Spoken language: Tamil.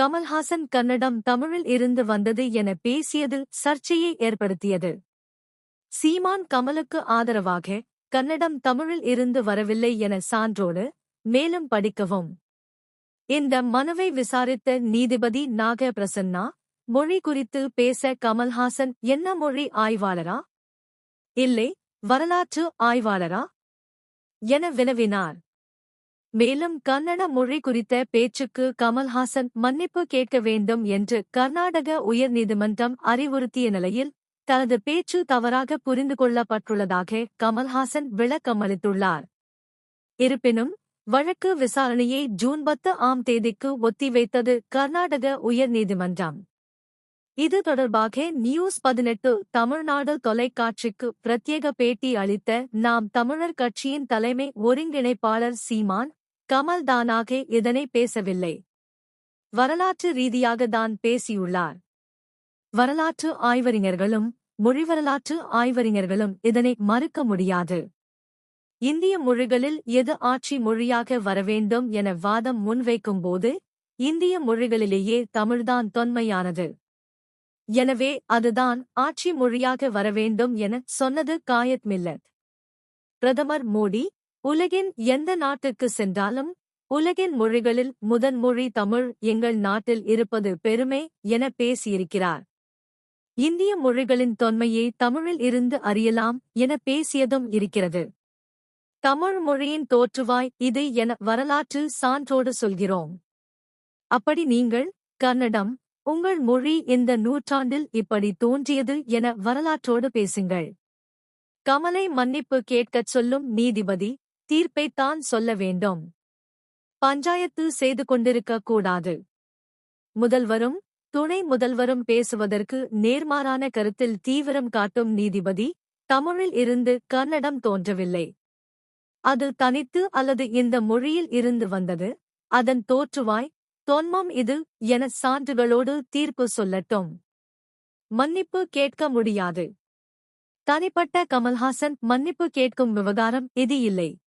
கமல்ஹாசன் கன்னடம் தமிழில் இருந்து வந்தது என பேசியதில் சர்ச்சையை ஏற்படுத்தியது. சீமான் கமலுக்கு ஆதரவாக கன்னடம் தமிழில் இருந்து வரவில்லை என சான்றோடு மேலும் படிக்கவும். இந்த மனுவை விசாரித்த நீதிபதி நாக பிரசன்னா மொழி குறித்து பேச கமல்ஹாசன் என்ன மொழி ஆய்வாளரா? இல்லை வரலாற்று ஆய்வாளரா? என வினவினார். மேலும் கன்னட மொழி குறித்த பேச்சுக்கு கமல்ஹாசன் மன்னிப்பு கேட்க வேண்டும் என்று கர்நாடக உயர்நீதிமன்றம் அறிவுறுத்திய நிலையில் தனது பேச்சு தவறாக புரிந்து கொள்ளப்பட்டுள்ளதாக கமல்ஹாசன் விளக்கமளித்துள்ளார் இருப்பினும் வழக்கு விசாரணையை ஜூன் பத்து ஆம் தேதிக்கு ஒத்திவைத்தது கர்நாடக உயர்நீதிமன்றம் இது தொடர்பாக நியூஸ் பதினெட்டு தமிழ்நாடு தொலைக்காட்சிக்கு பிரத்யேக பேட்டி அளித்த நாம் தமிழர் கட்சியின் தலைமை ஒருங்கிணைப்பாளர் சீமான் கமல்தானாக இதனை பேசவில்லை. வரலாற்று ரீதியாக தான் பேசியுள்ளார். வரலாற்று ஆய்வறிஞர்களும் மொழிவரலாற்று ஆய்வறிஞர்களும் இதனை மறுக்க முடியாது. இந்திய மொழிகளில் எது ஆட்சி மொழியாக வரவேண்டும் என வாதம் முன்வைக்கும்போது இந்திய மொழிகளிலேயே தமிழ்தான் தொன்மையானது. எனவே அதுதான் ஆட்சி மொழியாக வரவேண்டும் என சொன்னது காயத் மில்லத் பிரதமர் மோடி உலகின் எந்த நாட்டுக்கு சென்றாலும் உலகின் மொழிகளில் முதன்மொழி தமிழ் எங்கள் நாட்டில் இருப்பது பெருமை என பேசியிருக்கிறார். இந்திய மொழிகளின் தொன்மையை தமிழில் இருந்து அறியலாம் என பேசியதும் இருக்கிறது. தமிழ் மொழியின் தோற்றுவாய் இது என வரலாற்று சான்றோடு சொல்கிறோம். அப்படி நீங்கள் கன்னடம் உங்கள் மொழி இந்த நூற்றாண்டில் இப்படி தோன்றியது என வரலாற்றோடு பேசுங்கள். கமலை மன்னிப்பு கேட்கச் சொல்லும் நீதிபதி தீர்ப்பைத்தான் சொல்ல வேண்டும். பஞ்சாயத்து செய்து கொண்டிருக்க கூடாது. முதல்வரும் துணை முதல்வரும் பேசுவதற்கு நேர்மாறான கருத்தில் தீவிரம் காட்டும் நீதிபதி தமிழில் இருந்து கன்னடம் தோன்றவில்லை. அது தனித்து அல்லது இந்த மொழியில் இருந்து வந்தது அதன் தோற்றுவாய் தொன்மம் இது என சான்றுகளோடு தீர்ப்பு சொல்லட்டும். மன்னிப்பு கேட்க முடியாது. தனிப்பட்ட கமல்ஹாசன் மன்னிப்பு கேட்கும் விவகாரம் இது இல்லை.